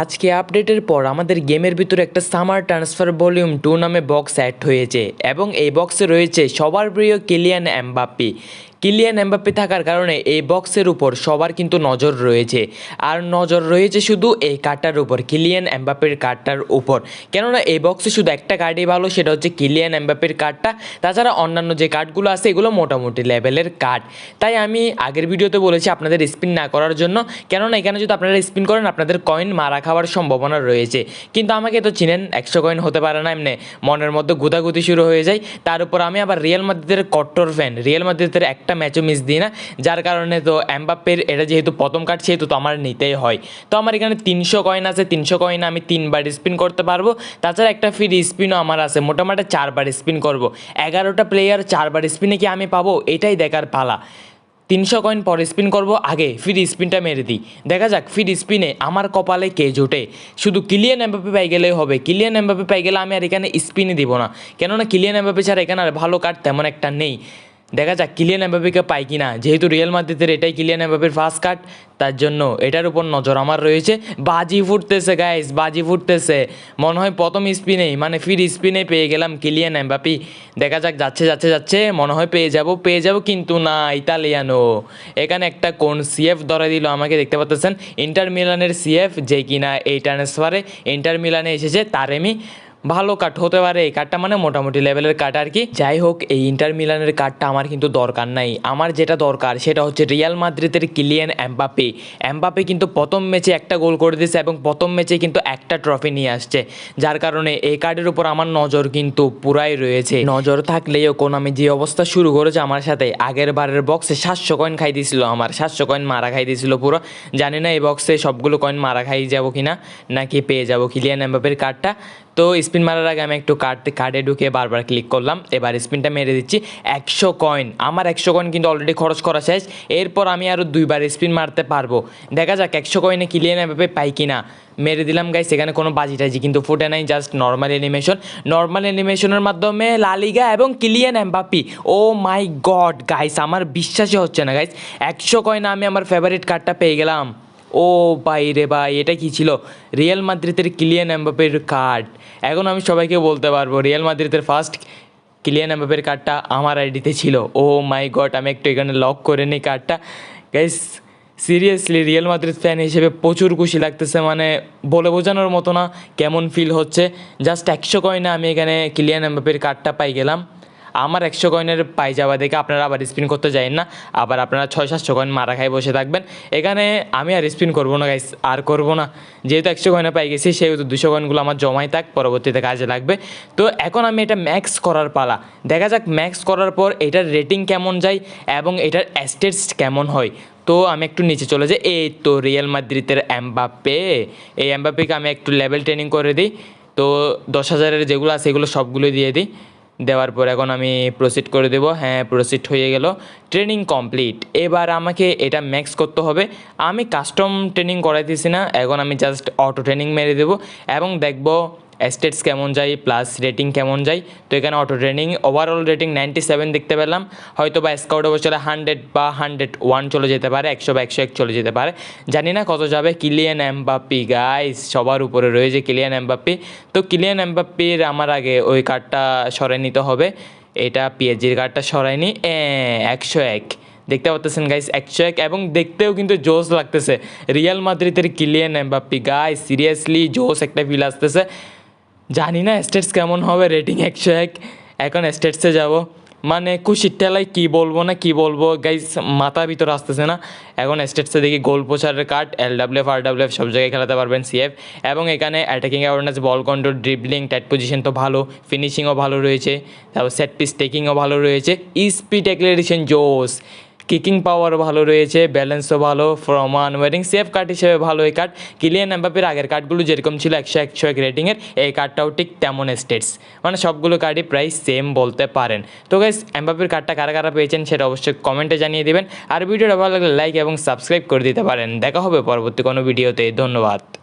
আজকে আপডেটের পর আমাদের গেমের ভিতরে একটা সামার ট্রান্সফার ভলিউম টু নামে বক্স অ্যাড হয়েছে এবং এই বক্সে রয়েছে সবার প্রিয় কিলিয়ান এমবাপ্পি কিলিয়ান এমবাপ্পি থাকার কারণে এই বক্সের উপর সবার কিন্তু নজর রয়েছে। আর নজর রয়েছে শুধু এই কার্ডটার উপর কিলিয়ান এমবাপ্পির কার্ডটার উপর। কেননা এই বক্সে শুধু একটা কার্ডই ভালো, সেটা হচ্ছে কিলিয়ান এমবাপ্পির কার্ডটা তাছাড়া অন্যান্য যে কার্ডগুলো আছে, এগুলো মোটামুটি লেভেলের কার্ড তাই আমি আগের ভিডিওতে বলেছি আপনাদের স্পিন না করার জন্য। কেননা এখানে যদি আপনারা স্পিন করেন, আপনাদের কয়েন মারা খাওয়ার সম্ভাবনা রয়েছে। কিন্তু আমাকে তো চিনেন, একশো কয়েন হতে পারে না এমনি। মনের মধ্যে গুদাগুদি শুরু হয়ে যায়। তার উপর আমি আবার রিয়েল মাদ্রিদের কট্টর ফ্যান রিয়েল মাদ্রিদের একটা ম্যাচও মিস দিই না। যার কারণে তো এমবাপ্পের এটা যেহেতু প্রথম কার্ড সেহেতু তো আমার নিতেই হয়। তো আমার এখানে তিনশো কয়েন আছে। তিনশো কয়েন আমি তিনবার স্পিন করতে পারব। তাছাড়া একটা ফ্রি স্পিনও আমার আছে। মোটামুটি চারবার স্পিন করব। এগারোটা প্লেয়ার চারবার স্পিনে কি আমি পাবো? এটাই দেখার পালা। তিনশো কয়েন পর স্পিন করব, আগে ফির স্পিনটা মেরে দিই। দেখা যাক ফির স্পিনে আমার কপালে কে জোটে? শুধু কিলিয়ান এমবাপি পাই গেলেই হবে। কিলিয়ান এমবাপি পাই গেলে আমি আর এখানে স্পিনই দিব না। কেননা কিলিয়ান এমবাপি ছাড়া এখানে আর ভালো কার্ড তেমন একটা নেই। দেখা যাক কিলিয়ান এমবাপিকে পাই কিনা। যেহেতু রিয়েল মাদ্রিদের এটাই কিলিয়ান এমবাপির ফার্স্ট কার্ড তার জন্য এটার উপর নজর আমার রয়েছে। বাজি ফুটতেছে গাইস বাজি ফুটতেছে। মনে হয় প্রথম স্পিনেই মানে ফির স্পিনে পেয়ে গেলাম কিলিয়ান এমবাপি দেখা যাক, যাচ্ছে যাচ্ছে যাচ্ছে, মনে হয় পেয়ে যাব পেয়ে যাব কিন্তু না ইতালিয়ানো এখানে একটা কোন সিএফ ধরে দিল আমাকে, দেখতে পাচ্ছেন ইন্টার মিলানের সিএফ যে কিনা এই ট্রান্সফারে ইন্টার মিলানে এসেছে, তারেমি। ভালো কাট হতে পারে। এই কার্ডটা মানে মোটামুটি লেভেলের কার্ড আর কি। যাই হোক, এই ইন্টার মিলানের কার্ডটা আমার কিন্তু দরকার নাই। আমার যেটা দরকার, সেটা হচ্ছে রিয়াল মাদ্রিদের কিলিয়ান এমবাপে এমবাপে কিন্তু প্রথম ম্যাচে একটা গোল করে দিয়েছে এবং প্রথম ম্যাচে কিন্তু একটা ট্রফি নিয়ে আসছে। যার কারণে এই কার্ডের উপর আমার নজর কিন্তু পুরাই রয়েছে। নজর থাকলেও কোন আমি যে অবস্থা শুরু করেছে আমার সাথে, আগের বারের বক্সে সাতশো কয়েন খাই দিয়েছিল আমার। সাতশো কয়েন মারা খাই দিয়েছিল পুরো। জানি না এই বক্সে সবগুলো কয়েন মারা খাই যাব কিনা, নাকি পেয়ে যাব কিলিয়ান এমবাপের কার্ডটা তো স্পিন মারার আগে আমি একটু কার্ড কার্ডে ঢুকে বারবার ক্লিক করলাম। এবার স্পিনটা মেরে দিচ্ছি। একশো কয়েন আমার একশো কয়েন কিন্তু অলরেডি খরচ করা শেষ। এরপর আমি আরও দুইবার স্পিন মারতে পারব। দেখা যাক একশো কয়েনে কিলিয়ান এভাবে পাই কি না মেরে দিলাম গাইস সেখানে কোনো বাজি টাজি কিন্তু ফুটে নাই জাস্ট নর্মাল অ্যানিমেশন নর্মাল অ্যানিমেশনের মাধ্যমে লালিগা এবং Kylian Mbappe oh my god guys আমার বিশ্বাসই হচ্ছে না গাইস একশো কয়েন আমি আমার ফেভারিট কার্ডটা পেয়ে গেলাম। ও ভাই রে ভাই, এটা কি ছিল? রিয়েল মাদ্রিদের কিলিয়ান এমবাপের কার্ড এখন আমি সবাইকে বলতে পারব রিয়েল মাদ্রিদের ফার্স্ট কিলিয়ান এমবাপের কার্ডটা আমার আইডিতে ছিল। ও মাই গড আমি একটু এখানে লক করে নিই কার্ডটা guys seriously Real Madrid fan হিসেবে প্রচুর খুশি লাগতেছে মানে বলে বোঝানোর মতো না কেমন ফিল হচ্ছে। জাস্ট একশো কয়না আমি এখানে কিলিয়ান এমবাপের কার্ডটা পাই গেলাম। আমার একশো কয়েনের পাই যাওয়া দেখে আপনারা আবার স্পিন করতে যাবেন না। আবার আপনারা ছয়, সাতশো কয়েন মারা খাই বসে থাকবেন। এখানে আমি আর স্পিন করব না গাইস আর করব না। যেহেতু একশো কয়েনে পাই গেছি, সেহেতু দুশো কয়েনগুলো আমার জমাই থাক, পরবর্তীতে কাজে লাগবে। তো এখন আমি এটা ম্যাক্স করার পালা। দেখা যাক ম্যাক্স করার পর এটার রেটিং কেমন যায় এবং এটার অ্যাস্টেটস কেমন হয়। তো আমি একটু নিচে চলে যাই। এই তো রিয়েল মাদ্রিদের অ্যাম্বাপে এই অ্যাম্বাপেকে আমি একটু লেভেল ট্রেনিং করে দিই। তো দশ হাজারের যেগুলো আছে, এগুলো সবগুলো দিয়ে দিই। দেওয়ার পর এখন আমি প্রসিড করে দেব। হ্যাঁ প্রসিড হয়ে গেল। ট্রেনিং কমপ্লিট এবার আমাকে এটা ম্যাক্স করতে হবে। আমি কাস্টম ট্রেনিং করাইতেছি না। এখন আমি জাস্ট অটো ট্রেনিং মেরে দেব। এবং দেখব স্টেটস কেমন যায় প্লাস রেটিং কেমন যায়। তো এখানে auto training overall rating ninety seven দেখতে পেলাম। হয়তো বা স্কাউটে বসলে হান্ড্রেড বা হান্ড্রেড ওয়ান চলে যেতে পারে, একশো বা একশো এক চলে যেতে পারে। জানি না কত যাবে কিলিয়ান এমবাপ্পি গাইস সবার উপরে রয়েছে কিলিয়ান এমবাপ্পি তো কিলিয়ান এমবাপ্পির আমার আগে ওই কার্ডটা সরাই নিতে হবে। এটা পিএইচজির কার্ডটা সরাইনি। একশো এক। দেখতে পাচ্ছেন গাইস একশো এক। এবং দেখতেও কিন্তু জোস লাগতেছে। রিয়াল মাদ্রিদের কিলিয়ান এমবাপ্পি গাইস সিরিয়াসলি জোস একটা ফিল আসতেছে। জানি না স্টেটস কেমন হবে রেটিং একশো এক। এখন স্টেটসে যাব। মানে খুশির টেলায় কী বলব না কী বলব গাইস মাথা ভিতর আসতেছে না। এখন স্টেটসে দেখি গোল প্রচারের card L W R W সব জায়গায় খেলাতে পারবেন সিএফ এবং এখানে attacking awareness ball control dribbling tight position তো ভালো ফিনিশিংও ভালো রয়েছে। তারপর সেট পিস টেকিংও ভালো রয়েছে। স্পিড অ্যাক্লেরেশন জোস কিকিং পাওয়ার ভালো রয়েছে ব্যালেন্সও ভালো ফ্রম আনওয়ারিং সেফ কার্ড হিসেবে ভালো এই কার্ড কিলিয়ান এমবাপের আগের কার্ডগুলো যেরকম ছিল একশো একশো এক রেটিংয়ের এই কার্ডটাও ঠিক তেমন স্টেটস মানে সবগুলো কার্ডই প্রায় সেম বলতে পারেন। তো গাইস এমবাপের কার্ডটা কারা কারা পেয়েছেন সেটা অবশ্যই কমেন্টে জানিয়ে দেবেন। আর ভিডিওটা ভালো লাগলে লাইক এবং সাবস্ক্রাইব করে দিতে পারেন। দেখা হবে পরবর্তী কোনো ভিডিওতে ধন্যবাদ।